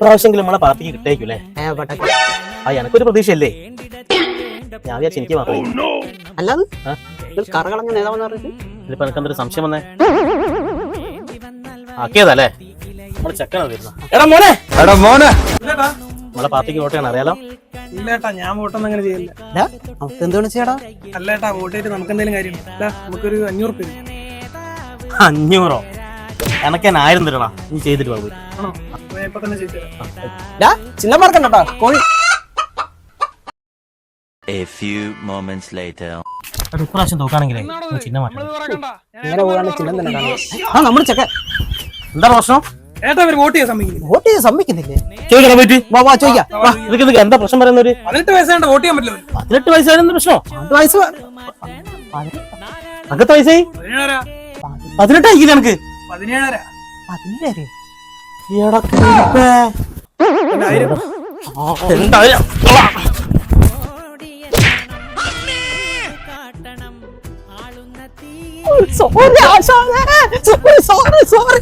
പ്രാവശ്യമെങ്കിലും നമ്മളെ പാർട്ടിക്ക് കിട്ടേക്കൂലേ ആ എനക്കൊരു പ്രതീക്ഷയല്ലേ? ഞാൻ വിചാരിച്ചു എനിക്ക് മാത്രമേ അല്ലാതെ കറകളഞ്ഞ നേതാവെന്ന് പറഞ്ഞിട്ട്? ഇതിപ്പോ എനിക്ക് എന്തൊരു സംശയം വന്നേ? ആക്കിയതല്ലേ? നമ്മൾ ചെക്കനാ വരുന്ന. എടാ മോനെ! എടാ മോനെ! നമ്മളെ പാർട്ടിക്ക് വോട്ട് ചെയ്യണം അറിയാലോ? ഇല്ലേട്ടാ ഞാൻ വോട്ടൊന്നും അങ്ങനെ ചെയ്യില്ല നമുക്ക് എന്താണ് ചെയ്യടാ അല്ലേട്ടാ വോട്ട് ചെയ്തിട്ട് നമുക്ക് എന്തെങ്കിലും കാര്യം നമുക്കൊരു അഞ്ഞൂറ് പേര് അഞ്ഞൂറോ? എനക്ക് ഞാൻ ആയിരം തരണ. നീ ചെയ്തിട്ട് പോയി. തരാം. ഡാ ചില്ല മാർക്കണ്ടോ കോഴി. A few moments later. എടാ, ഇപ്രാവശ്യം തോക്കാണെങ്കിലേ നീ ചിഹ്നം മാറ്റണം. ഇങ്ങനെ പോകാണ്ട് ചിഹ്നം തന്നെ കാണുന്നത്. ആ നമ്മുടെ ചെക്കൻ എന്താ പ്രശ്നം? ഏട്ടാ അവർ വോട്ട് ചെയ്യാൻ സമ്മതിക്കുന്നില്ല വോട്ട് ചെയ്യാൻ സമ്മതിക്കുന്നില്ലേ? ചോദിക്കണം പോയിട്ട്. വാ വാ ചോദിക്കാം. വാ, നിനക്ക് നിനക്ക് എന്താ പ്രശ്നം പറയുന്നവര് പതിനെട്ട് വയസ്സാണ്ട് വോട്ട് ചെയ്യാൻ പറ്റില്ല പതിനെട്ട് വയസ്സായിരുന്നു പ്രശ്നം? പതിനെട്ട് വയസ്സ് അകത്തെ വയസ്സായി? പതിനേഴര എനിക്ക് പതിനേഴര. പതിനേഴ്? എടാ കുരുപ്പേ. എന്തായാലും? Sorry sorry sorry sorry